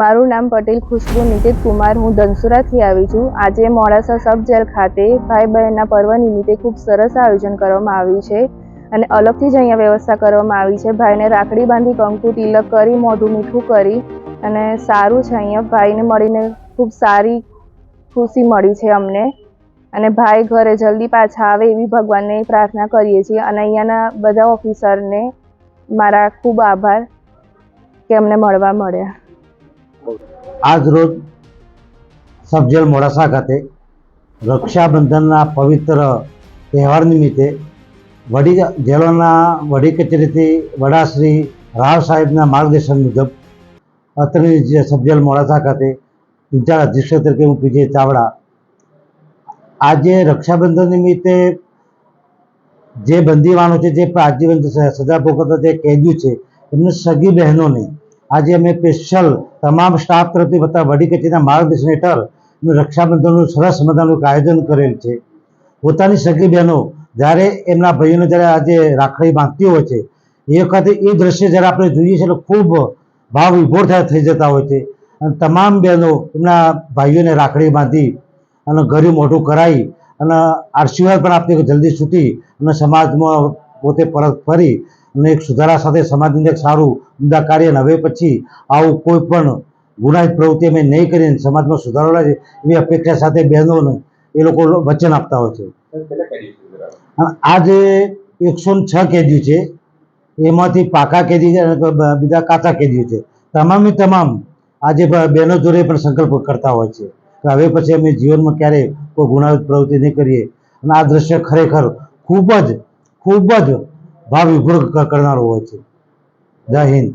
મારું નામ પટેલ ખુશ્બુ નિકેત કુમાર. હું ધનસુરાથી આવી છું. આજે મોડાસા સબ જેલ ખાતે ભાઈ બહેનના પર્વ નિમિત્તે ખૂબ સરસ આયોજન કરવામાં આવ્યું છે અને અલગથી જ અહીંયા વ્યવસ્થા કરવામાં આવી છે. ભાઈને રાખડી બાંધી કંકુ તિલક કરી, મોઢું મીઠું કરી અને સારું છે અહીંયા. ભાઈને મળીને ખૂબ સારી ખુશી મળી છે અમને. અને ભાઈ ઘરે જલ્દી પાછા આવે એવી ભગવાનને પ્રાર્થના કરીએ છીએ. અને અહીંયાના બધા ઓફિસરને મારા ખૂબ આભાર કે અમને મળવા મળ્યા. આજ રોજ સબજેલ મોડાસા ખાતે રક્ષાબંધનના પવિત્ર તહેવાર નિમિત્તે વડી જેલોના વડી કચેરીથી વડાશ્રી રાવ સાહેબના માર્ગદર્શન મુજબ અત્રની જે સબજેલ મોડાસા ખાતે ઇન્ચાર્જ અધ્યક્ષ તરીકે હું પીજે ચાવડા આજે રક્ષાબંધન નિમિત્તે જે બંદીવાનો છે, જે આજીવન સજા ભોગવતા જે કેદીઓ છે, એમને સગી બહેનોને આજે અમે સ્પેશિયલ તમામ સ્ટાફ તરફથી બધા વડી કચેરીના માર્ગદર્શન હેઠળ રક્ષાબંધનનું સરસ મજાનું આયોજન કરેલ છે. પોતાની સગી બહેનો જ્યારે એમના ભાઈઓને જ્યારે આજે રાખડી બાંધતી હોય છે, એ વખતે એ દ્રશ્ય જ્યારે આપણે જોઈએ છીએ એટલે ખૂબ ભાવ વિભોર થાય થઈ જતા હોય છે. અને તમામ બહેનો એમના ભાઈઓને રાખડી બાંધી અને ઘરે મોઢું કરાવી અને આશીર્વાદ પણ આપતી જલ્દી છૂટી અને સમાજમાં પોતે પરત ફરી અને એક સુધારા સાથે સમાજની એક સારું ઉમદા કાર્ય અને હવે પછી આવું કોઈ પણ ગુનાહિત પ્રવૃત્તિ અમે નહીં કરીને સમાજમાં સુધારો લાવે એવી અપેક્ષા સાથે બહેનોને એ લોકો વચન આપતા હોય છે. આ જે એકસો છ કેદીઓ છે, એમાંથી પાકા કેદી છે અને બીજા કાચા કેદીઓ છે. તમામે તમામ આજે બહેનો જોડે પણ સંકલ્પ કરતા હોય છે કે હવે પછી અમે જીવનમાં ક્યારેય કોઈ ગુનાહિત પ્રવૃત્તિ નહીં કરીએ. અને આ દ્રશ્ય ખરેખર ખૂબ જ ખૂબ જ ભાવ વિભોર કરનારો હોય છે. જય હિન્દ.